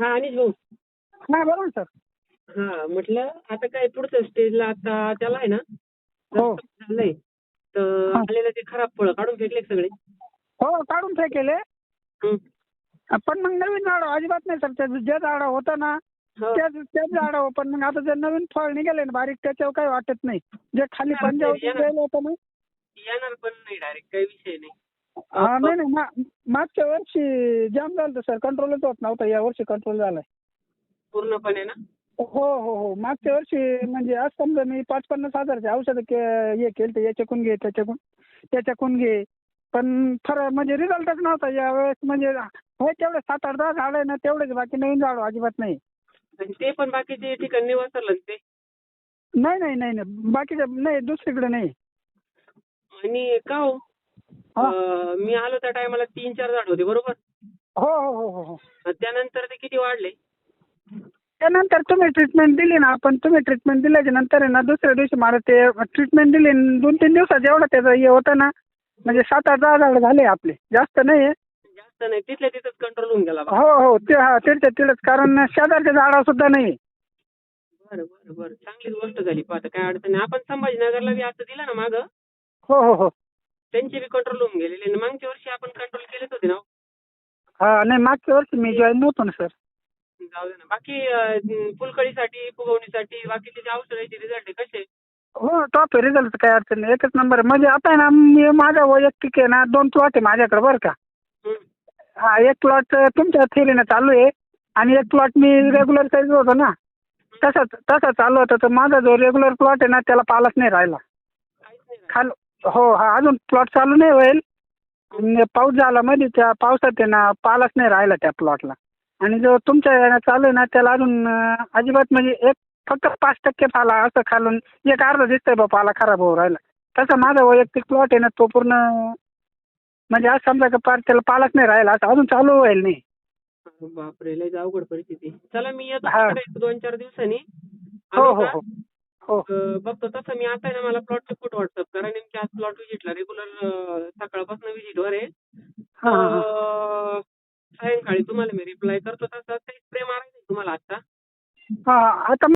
हा अनिश भाऊ नाही बरोबर सर. हा म्हटलं आता काय पुढच्या स्टेजला आता त्याला आहे ना हो. झालंय तर हा. आलेलं ते खराब फळं काढून फेकले का सगळे? हो काढून फेकेले. हं. पण मग नवीन झाड अजिबात नाही सर. त्याचं जे झाड होतं ना हो. त्याच त्याच झाड पण मग आता जे नवीन फळ निघाले ना बारीक त्याच्यावर काही वाटत नाही. जे खाली येणार. गेलं होतं ना. येणार पण नाही डायरेक्ट काही विषय नाही. हा नाही नाही मा- मागच्या वर्षी जाम झालं सर कंट्रोलच होत नव्हता. या वर्षी कंट्रोल झालाय. पूर्णपणे ना? हो हो हो. मागच्या वर्षी म्हणजे आज समजा मी पाच पन्नास हजारचे औषधं के हे केलं तर याच्याकून घे त्याच्याकून त्याच्याकून घे. पण फरक म्हणजे रिझल्टच नव्हता. यावेळेस म्हणजे होय तेवढे सात आठ दहा झाड आहे ना तेवढेच बाकी नवीन झाड अजिबात नाही. आणि ते पण बाकीचे ठिकाणी वसरलं ते? नाही नाही नाही नाही. बाकीच्या नाही दुसरीकडे नाही. आणि का हो हा. मी आलो त्या टायमाला तीन चार झाड होते बरोबर? हो हो हो हो हो. त्यानंतर ते किती वाढले? त्यानंतर तुम्ही ट्रीटमेंट दिली ना आपण तुम्ही ट्रीटमेंट दिल्याच्या नंतर ना दुसऱ्या दिवशी मला ते ट्रीटमेंट दिली दोन तीन दिवसात एवढं त्याचं हे होतं ना म्हणजे सात आठ दहा झाड झाले आपले. जास्त नाही. जास्त नाही तिथल्या तिथंच कंट्रोल होऊन गेला. हो हो ते हा तिथच्या तिथंच कारण शेजारच्या झाडा सुद्धा नाही बरं बरं बरं. चांगलीच गोष्ट झाली. पाहता काय अडचण नाही. आपण संभाजीनगरला बी आता दिलं ना मागं? हो हो हो. त्यांचे बी कंट्रोल होऊन गेलेले आणि मागच्या वर्षी आपण कंट्रोल केलेच होते ना हो. हा नाही मागच्या वर्षी मी जॉईन नव्हतो ना सर जाऊ दे ना. बाकी अं, फुलकळीसाठी फुगवणीसाठी बाकीचे औषधाचे रिझल्ट कसे? हो टॉप आहे रिझल्ट काय अडचण नाही. एकच नंबर म्हणजे आता आहे ना मी माझा वैयक्तिक आहे ना दोन प्लॉट आहे माझ्याकडे बरं का. हं. हा एक प्लॉट तुमच्या थेरीनं चालू आहे आणि एक प्लॉट मी रेग्युलर साईज होतो ना. तसाच तसा चालू होता तर माझा जो रेग्युलर प्लॉट आहे ना त्याला पालच नाही राहिला. काहीच नाही राहिलं. खाल हो हा अजून प्लॉट चालू नाही होईल. आणि पाऊस झाला मध्ये त्या पावसात आहे ना पालच नाही राहिला त्या प्लॉटला आणि जो तुमच्या यानं चालू आहे ना त्याला अजून अजिबात म्हणजे एक फक्त पाच टक्के पाला असं खालून एक अर्धा दिसतंय बा पाला खराब होऊ राहिला. तसा माझा वैयक्तिक प्लॉट आहे ना तो पूर्ण म्हणजे आज समजा का पार त्याला पालच नाही राहिला असं अजून चालू होईल नाही. बापरे लय अवघड परिस्थिती. चला मी येतो हा. तिकडे दोन चार दिवसांनी. हो हो? हो. बघतो तसं मी आता ना मला प्लॉटचे फोटो व्हॉट्सअप करा. नेमकी आज प्लॉट व्हिजिटला रेग्युलर सकाळपासून व्हिजिटवर आहे. अं, सायंकाळी तुम्हाला मी रिप्लाय करतो. तसं काही स्प्रे मारायचं आहे तुम्हाला आता हां आता